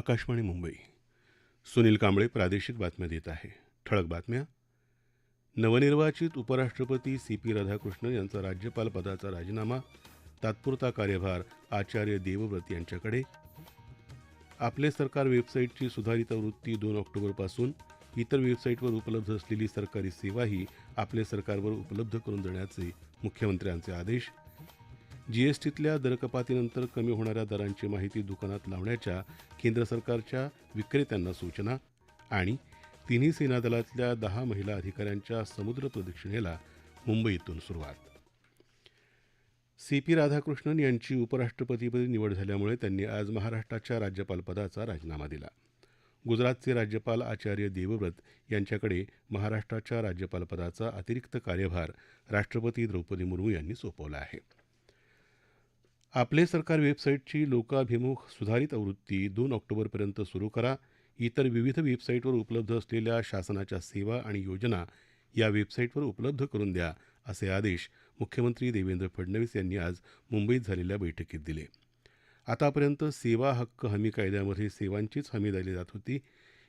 आकाशवाणी मुंबई. सुनील कांबळे प्रादेशिक बातम्या देत आहे. ठळक बातम्या. नवनिर्वाचित उपराष्ट्रपती सी पी राधाकृष्णन यांचा राज्यपाल पदाचा राजीनामा तात्पुरता कार्यभार आचार्य देवव्रत यांच्याकडे. आपले सरकार वेबसाईटची सुधारित आवृत्ती दोन ऑक्टोबरपासून इतर वेबसाईटवर उपलब्ध असलेली सरकारी सेवाही आपले सरकारवर उपलब्ध करून देण्याचे मुख्यमंत्र्यांचे आदेश जीएसटीतल्या दरकपातीनंतर कमी होणाऱ्या दरांची माहिती दुकानात लावण्याच्या केंद्र सरकारच्या विक्रेत्यांना सूचना आणि तिन्ही सेना दलातल्या दहा महिला अधिकाऱ्यांच्या समुद्र प्रदक्षिणेला मुंबईतून सुरुवात. सी पी राधाकृष्णन यांची उपराष्ट्रपतीपदी निवड झाल्यामुळे त्यांनी आज महाराष्ट्राच्या राज्यपालपदाचा राजीनामा दिला. गुजरातचे राज्यपाल आचार्य देवव्रत यांच्याकडे महाराष्ट्राच्या राज्यपालपदाचा अतिरिक्त कार्यभार राष्ट्रपती द्रौपदी मुर्मू यांनी सोपवला आहे. आपले सरकार वेबसाईटची लोकाभिमुख सुधारित आवृत्ती दोन ऑक्टोबरपर्यंत सुरू करा. इतर विविध वेबसाईटवर उपलब्ध असलेल्या शासनाच्या सेवा आणि योजना या वेबसाईटवर उपलब्ध करून द्या असे आदेश मुख्यमंत्री देवेंद्र फडणवीस यांनी आज मुंबईत झालेल्या बैठकीत दिले. आतापर्यंत सेवा हक्क हमी कायद्यामध्ये सेवांचीच हमी दिली जात होती.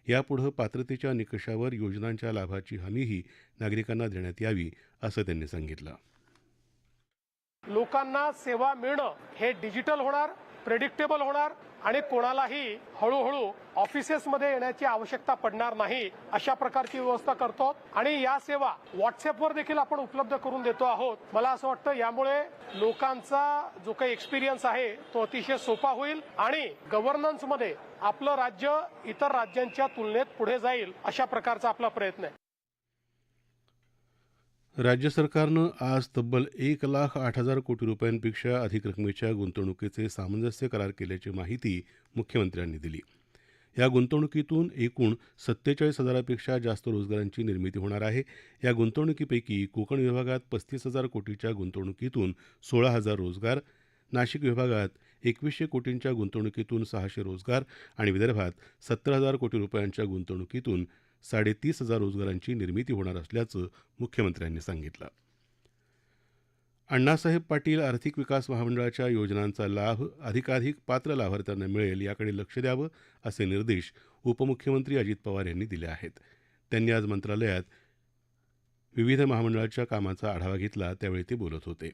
यापुढं पात्रतेच्या निकषावर योजनांच्या लाभाची हमीही नागरिकांना देण्यात यावी असं त्यांनी सांगितलं. लोकांना सेवा मिळणं हे डिजिटल होणार प्रेडिक्टेबल होणार आणि कोणालाही हळूहळू ऑफिसेसमध्ये येण्याची आवश्यकता पडणार नाही अशा प्रकारची व्यवस्था करतो. आणि या सेवा व्हॉट्सअपवर देखील आपण उपलब्ध करून देतो आहोत. मला असं वाटतं यामुळे लोकांचा जो काही एक्सपिरियन्स आहे तो अतिशय सोपा होईल आणि गव्हर्नन्समध्ये आपलं राज्य इतर राज्यांच्या तुलनेत पुढे जाईल अशा प्रकारचा आपला प्रयत्न आहे. राज्य सरकारनं आज तब्बल एक लाख आठ हजार कोटी रुपयांपेक्षा अधिक रकमेच्या गुंतवणुकीचे सामंजस्य करार केल्याची माहिती मुख्यमंत्र्यांनी दिली. या गुंतवणुकीतून एकूण सत्तेचाळीस हजारापेक्षा जास्त रोजगारांची निर्मिती होणार आहे. या गुंतवणुकीपैकी कोकण विभागात पस्तीस हजार कोटीच्या गुंतवणुकीतून सोळा हजार रोजगार नाशिक विभागात एकवीसशे कोटींच्या गुंतवणुकीतून सहाशे रोजगार आणि विदर्भात सत्तर हजार कोटी रुपयांच्या गुंतवणुकीतून साडेतीस हजार रोजगारांची निर्मिती होणार असल्याचं मुख्यमंत्र्यांनी सांगितलं. अण्णासाहेब पाटील आर्थिक विकास महामंडळाच्या योजनांचा लाभ अधिकाधिक पात्र लाभार्थ्यांना मिळेल याकडे लक्ष द्यावं असे निर्देश उपमुख्यमंत्री अजित पवार यांनी दिले आहेत. त्यांनी आज मंत्रालयात विविध महामंडळाच्या कामाचा आढावा घेतला त्यावेळी ते बोलत होते.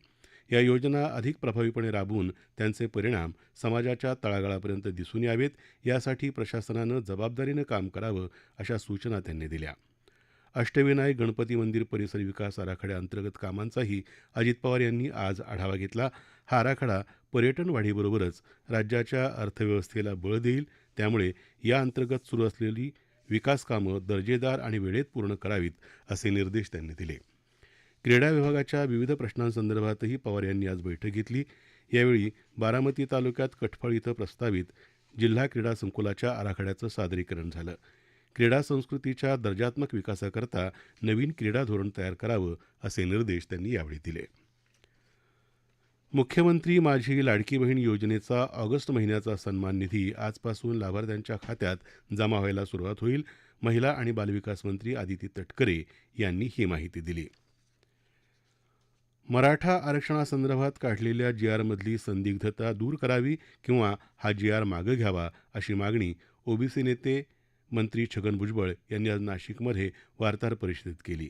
या योजना अधिक प्रभावीपणे राबवून त्यांचे परिणाम समाजाच्या तळागाळापर्यंत दिसून यावेत यासाठी प्रशासनानं जबाबदारीनं काम करावं अशा सूचना त्यांनी दिल्या. अष्टविनायक गणपती मंदिर परिसर विकास आराखड्याअंतर्गत कामांचाही अजित पवार यांनी आज आढावा घेतला. हा आराखडा पर्यटन वाढीबरोबरच राज्याच्या अर्थव्यवस्थेला बळ देईल त्यामुळे या अंतर्गत सुरू असलेली विकास कामं दर्जेदार आणि वेळेत पूर्ण करावीत असे निर्देश त्यांनी दिले. क्रीडा विभागाच्या विविध प्रश्नांसंदर्भातही पवार यांनी आज बैठक घेतली. यावेळी बारामती तालुक्यात कटफळ इथं प्रस्तावित जिल्हा क्रीडा संकुलाच्या आराखड्याचं सादरीकरण झालं. क्रीडा संस्कृतीच्या दर्जात्मक विकासाकरता नवीन क्रीडा धोरण तयार करावं असे निर्देश त्यांनी यावेळी दिले. मुख्यमंत्री माझी लाडकी बहीण योजनेचा ऑगस्ट महिन्याचा सन्मान निधी आजपासून लाभार्थ्यांच्या खात्यात जमा व्हायला सुरुवात होईल महिला आणि बालविकास मंत्री आदिती तटकरे यांनी ही माहिती दिली. मराठा आरक्षणासंदर्भात काढलेल्या जी आरमधली संदिग्धता दूर करावी किंवा हा जी आर मागं घ्यावा अशी मागणी ओबीसी नेते मंत्री छगन भुजबळ यांनी आज नाशिकमध्ये वार्ताहर परिषदेत केली.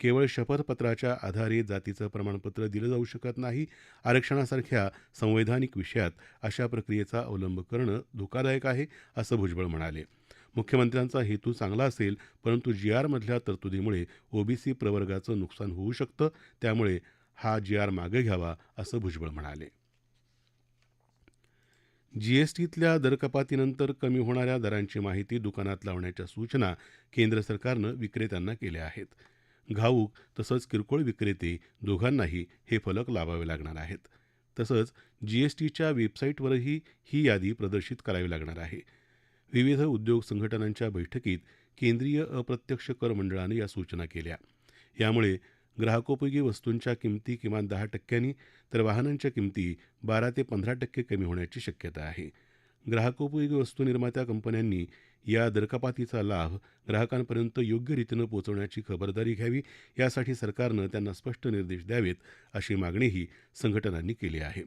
केवळ शपथपत्राच्या आधारे जातीचं प्रमाणपत्र दिलं जाऊ शकत नाही आरक्षणासारख्या संवैधानिक विषयात अशा प्रक्रियेचा अवलंब करणं धोकादायक आहे असं भुजबळ म्हणाले. मुख्यमंत्र्यांचा हेतू चांगला असेल परंतु जी आरमधल्या तरतुदीमुळे ओबीसी प्रवर्गाचं नुकसान होऊ शकतं त्यामुळे हा जी आर मागे घ्यावा असं भुजबळ म्हणाले. जीएसटीतल्या दरकपातीनंतर कमी होणाऱ्या दरांची माहिती दुकानात लावण्याच्या सूचना केंद्र सरकारनं विक्रेत्यांना केल्या आहेत. घाऊक तसंच किरकोळ विक्रेते दोघांनाही हे फलक लावावे लागणार आहेत. तसंच जीएसटीच्या वेबसाईटवरही ही यादी प्रदर्शित करावी लागणार आहे. विविध उद्योग संघटनांच्या बैठकीत केंद्रीय अप्रत्यक्ष कर मंडळानं या सूचना केल्या. यामुळे ग्राहकोपयोगी वस्तूंच्या किमती किमान दहा टक्क्यांनी तर वाहनांच्या किमती बारा ते पंधरा टक्के कमी होण्याची शक्यता आहे. ग्राहकोपयोगी वस्तू निर्मात्या कंपन्यांनी या दरकपातीचा लाभ ग्राहकांपर्यंत योग्य रीतीनं पोचवण्याची खबरदारी घ्यावी यासाठी सरकारनं त्यांना स्पष्ट निर्देश द्यावेत अशी मागणीही संघटनांनी केली आहे.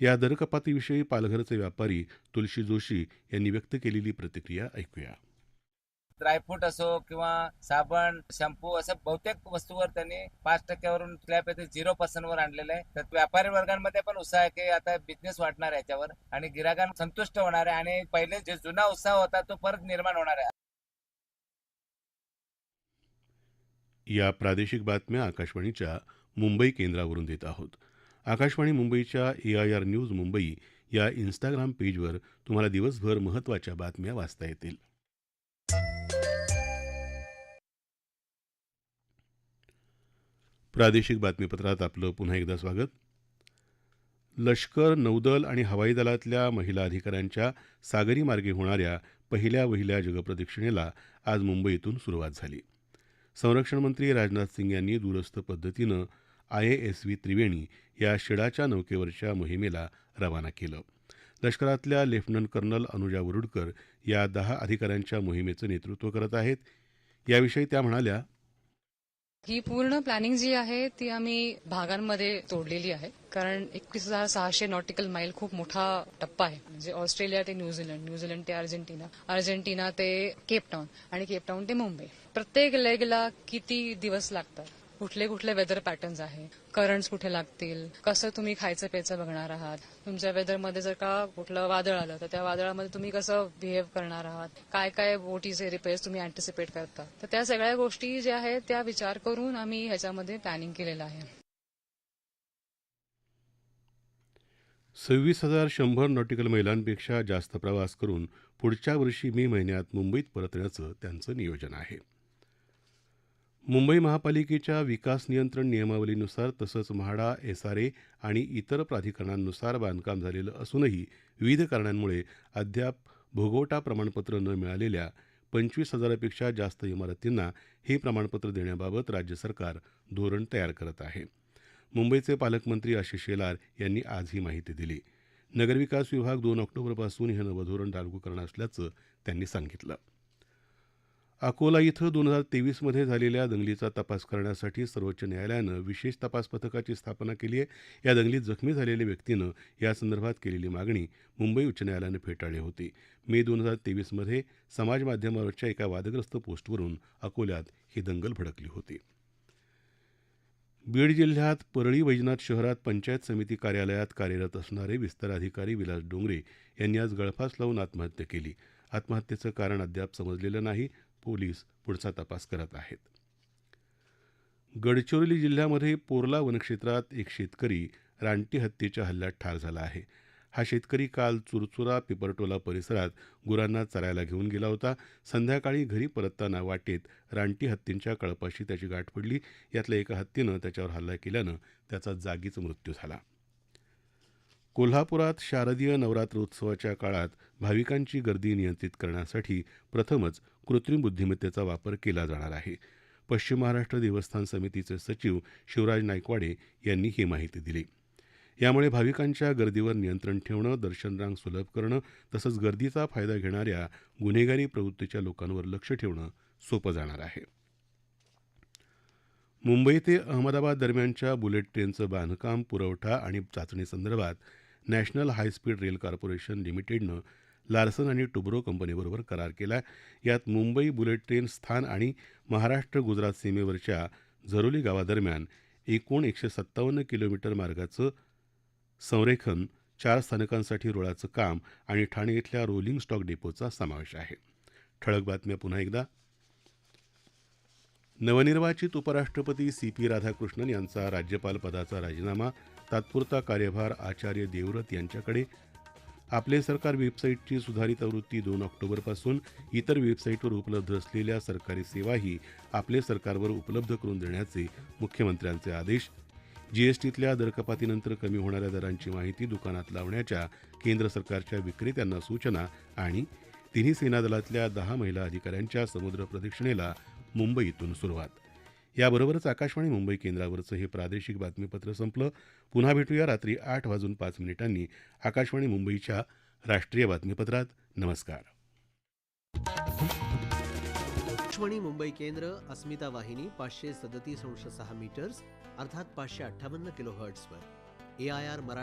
या दरकपातीविषयी पालघरचे व्यापारी तुलशी जोशी यांनी व्यक्त केलेली प्रतिक्रिया ऐकूया. ड्रायफ्रूट असो किंवा साबण शॅम्पू असं बहुतेक वस्तूवर त्यांनी पाच टक्क्यावरून स्लॅब येथे झिरो पर्सेंट वर आणलेलं आहे. तर व्यापारी वर्गांमध्ये पण उत्साह आहे की आता बिझनेस वाढणार आहे याच्यावर आणि गिराकांना संतुष्ट होणार आहे आणि पहिले जे जुना उत्साह होता तो परत निर्माण होणार आहे. या प्रादेशिक बातम्या आकाशवाणीच्या मुंबई केंद्रावरून देत आहोत. आकाशवाणी मुंबईच्या A I R news Mumbai या इन्स्टाग्राम पेजवर तुम्हाला दिवसभर महत्त्वाच्या बातम्या वाचता येतील. प्रादेशिक बातमीपत्रात आपलं पुन्हा एकदा स्वागत. लष्कर नौदल आणि हवाई दलातल्या महिला अधिकाऱ्यांच्या सागरी मार्गे होणाऱ्या पहिल्या वहिल्या जगप्रदक्षिणेला आज मुंबईतून सुरुवात झाली. संरक्षण मंत्री राजनाथ सिंग यांनी दूरस्थ पद्धतीनं I A S V Triveni या शिडाच्या नौकेवरच्या मोहिमेला रवाना केलं. लष्करातल्या लेफ्टनंट कर्नल अनुजा वरुडकर या दहा अधिकाऱ्यांच्या मोहिमेचं नेतृत्व करत आहेत. याविषयी त्या म्हणाल्या ही पूर्ण प्लॅनिंग जी आहे ती आम्ही भागांमध्ये तोडलेली आहे. कारण एकवीस हजार सहाशे नॉटिकल माईल खूप मोठा टप्पा आहे. म्हणजे ऑस्ट्रेलिया ते न्यूझीलंड न्यूझीलंड ते अर्जेंटिना अर्जेंटिना ते केपटाऊन आणि केपटाऊन ते मुंबई. प्रत्येक लेगला किती दिवस लागतात? कुठले कुठले वेदर पॅटर्न्स आहे? करंट्स कुठे लागतील? कसं तुम्ही खायचं प्यायचं बघणार आहात? तुमच्या वेदरमध्ये जर का कुठलं वादळ आलं तर त्या वादळामध्ये तुम्ही कसं बिहेव करणार आहात? काय काय बोटीचे रिपेअर्स तुम्ही अँटिसिपेट करता? तर त्या सगळ्या गोष्टी ज्या आहेत त्या विचार करून आम्ही ह्याच्यामध्ये प्लॅनिंग केलेलं आहे. सव्वीस हजार शंभर नॉटिकल मैलांपेक्षा जास्त प्रवास करून पुढच्या वर्षी मे महिन्यात मुंबईत परतण्याचं त्यांचं नियोजन आहे. मुंबई महापालिकेच्या विकास नियंत्रण नियमावलीनुसार तसंच म्हाडा एसआरए आणि इतर प्राधिकरणांनुसार बांधकाम झालेलं असूनही विविध कारणांमुळे अद्याप भोगवटा प्रमाणपत्र न मिळालेल्या पंचवीस हजारापेक्षा जास्त इमारतींना हे प्रमाणपत्र देण्याबाबत राज्य सरकार धोरण तयार करत आहे. मुंबईचे पालकमंत्री आशिष शेलार यांनी आज ही माहिती दिली. नगरविकास विभाग दोन ऑक्टोबरपासून हे नवं धोरण लागू करणार असल्याचं त्यांनी सांगितलं. अकोला इथं दोन हजार तेवीसमध्ये झालेल्या दंगलीचा तपास करण्यासाठी सर्वोच्च न्यायालयानं विशेष तपास पथकाची स्थापना केली आहे. या दंगलीत जखमी झालेल्या व्यक्तीनं यासंदर्भात केलेली मागणी मुंबई उच्च न्यायालयानं फेटाळली होती. मे दोन हजार तेवीसमध्ये समाजमाध्यमावरच्या एका वादग्रस्त पोस्टवरून अकोल्यात ही दंगल भडकली होती. बीड जिल्ह्यात परळी वैजनाथ शहरात पंचायत समिती कार्यालयात कार्यरत असणारे विस्तार अधिकारी विलास डोंगरे यांनी आज गळफास लावून आत्महत्या केली. आत्महत्येचं कारण अद्याप समजलेलं नाही. पोलीस पुढचा तपास करत आहेत. गडचिरोली जिल्ह्यामध्ये पोर्ला वनक्षेत्रात एक शेतकरी रानटी हत्येच्या हल्ल्यात ठार झाला आहे. हा शेतकरी काल चुरचुरा पिपरटोला परिसरात गुरांना चरायला घेऊन गेला होता. संध्याकाळी घरी परतताना वाटेत रानटी हत्तींच्या कळपाशी त्याची गाठ पडली. यातल्या एका हत्तीनं त्याच्यावर हल्ला केल्यानं त्याचा जागीच मृत्यू झाला. कोल्हापुरात शारदीय नवरात्रोत्सवाच्या काळात भाविकांची गर्दी नियंत्रित करण्यासाठी प्रथमच कृत्रिम बुद्धिमत्तेचा वापर केला जाणार आहे. पश्चिम महाराष्ट्र देवस्थान समितीचे सचिव शिवराज नायकवाडे यांनी ही माहिती दिली. यामुळे भाविकांच्या गर्दीवर नियंत्रण ठेवणं दर्शन रांग सुलभ करणं तसंच गर्दीचा फायदा घेणाऱ्या गुन्हेगारी प्रवृत्तीच्या लोकांवर लक्ष ठेवणं सोपं जाणार आहे. मुंबई ते अहमदाबाद दरम्यानच्या बुलेट ट्रेनचं बांधकाम पुरवठा आणि चाचणीसंदर्भात national high speed rail corporation लिमिटेडनं Larsen आणि टुब्रो कंपनीबरोबर करार केला. यात मुंबई बुलेट ट्रेन स्थान आणि महाराष्ट्र गुजरात सीमेवरच्या झरोली गावादरम्यान एकूण एकशे सत्तावन्न किलोमीटर मार्गाचं संरेखन चार स्थानकांसाठी रुळाचं काम आणि ठाणे इथल्या रोलिंग स्टॉक डेपोचा समावेश आहे. ठळक बातम्या पुन्हा एकदा. नवनिर्वाचित उपराष्ट्रपती सी पी राधाकृष्णन यांचा राज्यपाल पदाचा राजीनामा तात्पुरता कार्यभार आचार्य देवव्रत यांच्याकडे आपले सरकार वेबसाईटची सुधारित आवृत्ती दोन ऑक्टोबरपासून इतर वेबसाईटवर उपलब्ध असलेल्या सरकारी सेवाही आपले सरकारवर उपलब्ध करून देण्याचे मुख्यमंत्र्यांचे आदेश. जीएसटीतल्या दरकपातीनंतर कमी होणाऱ्या दरांची माहिती दुकानात लावण्याच्या केंद्र सरकारच्या विक्रेत्यांना सूचना आणि तिन्ही सेना दलातल्या दहा महिला अधिकाऱ्यांच्या समुद्र प्रदक्षिणेला मुंबईतून सुरुवात. याबरोबरच आकाशवाणी मुंबई केंद्रावरचं हे प्रादेशिक बातमीपत्र संपलं. पुन्हा भेटूया रात्री आठ वाजून पाच मिनिटांनी. आकाशवाणी मुंबईच्या राष्ट्रीय बातमीपत्रात. नमस्कार. आकाशवाणी मुंबई केंद्र अस्मिता वाहिनी पाचशे सदतीस अंश सहा मीटर्स अर्थात पाचशे अठ्ठावन्न किलो हर्ट्सवर ए आय आर मराठी